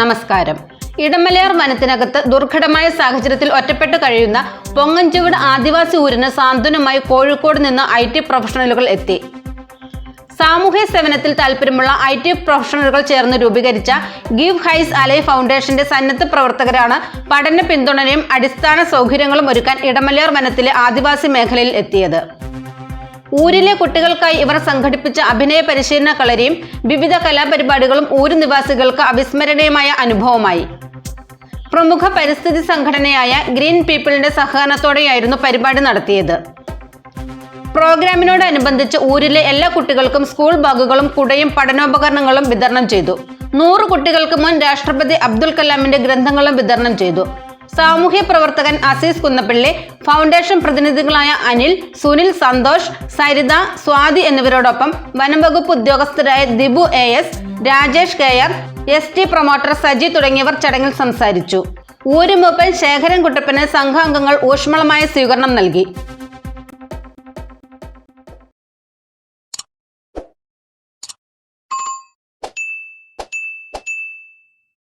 നമസ്കാരം. ഇടമലയാർ വനത്തിനകത്ത് ദുർഘടമായ സാഹചര്യത്തിൽ ഒറ്റപ്പെട്ട് കഴിയുന്ന പൊങ്ങഞ്ചുവട് ആദിവാസി ഊരിന് സാന്ത്വനമായി കോഴിക്കോട് നിന്ന് ഐ ടി പ്രൊഫഷണലുകൾ എത്തി. സാമൂഹ്യ സേവനത്തിൽ താല്പര്യമുള്ള ഐ ടി പ്രൊഫഷണലുകൾ ചേർന്ന് രൂപീകരിച്ച ഗീവ് ഹൈസ് അലൈ ഫൗണ്ടേഷന്റെ സന്നദ്ധ പ്രവർത്തകരാണ് പഠന പിന്തുണയും അടിസ്ഥാന സൗകര്യങ്ങളും ഒരുക്കാൻ ഇടമലയാർ വനത്തിലെ ആദിവാസി മേഖലയിൽ എത്തിയത്. ഊരിലെ കുട്ടികൾക്കായി ഇവർ സംഘടിപ്പിച്ച അഭിനയ പരിശീലന കളരിയും വിവിധ കലാപരിപാടികളും ഊര് നിവാസികൾക്ക് അവിസ്മരണീയമായ അനുഭവമായി. പ്രമുഖ പരിസ്ഥിതി സംഘടനയായ ഗ്രീൻ പീപ്പിളിന്റെ സഹകരണത്തോടെയായിരുന്നു പരിപാടി നടത്തിയത്. പ്രോഗ്രാമിനോടനുബന്ധിച്ച് ഊരിലെ എല്ലാ കുട്ടികൾക്കും സ്കൂൾ ബാഗുകളും കുടയും പഠനോപകരണങ്ങളും വിതരണം ചെയ്തു. നൂറ് കുട്ടികൾക്ക് മുൻ രാഷ്ട്രപതി അബ്ദുൽ കലാമിന്റെ ഗ്രന്ഥങ്ങളും വിതരണം ചെയ്തു. സാമൂഹ്യ പ്രവർത്തകൻ അസീസ് കുന്നപ്പിള്ളി ഫൗണ്ടേഷൻ പ്രതിനിധികളായ അനിൽ സുനിൽ സന്തോഷ് സരിത സ്വാതി എന്നിവരോടൊപ്പം വനംവകുപ്പ് ഉദ്യോഗസ്ഥരായ Dibu A S Rajesh K R S T promoter Saji തുടങ്ങിയവർ ചടങ്ങിൽ സംസാരിച്ചു. ഊരുമൂപ്പൻ ശേഖരൻ കുട്ടപ്പന് സംഘാംഗങ്ങൾ ഊഷ്മളമായ സ്വീകരണം നൽകി.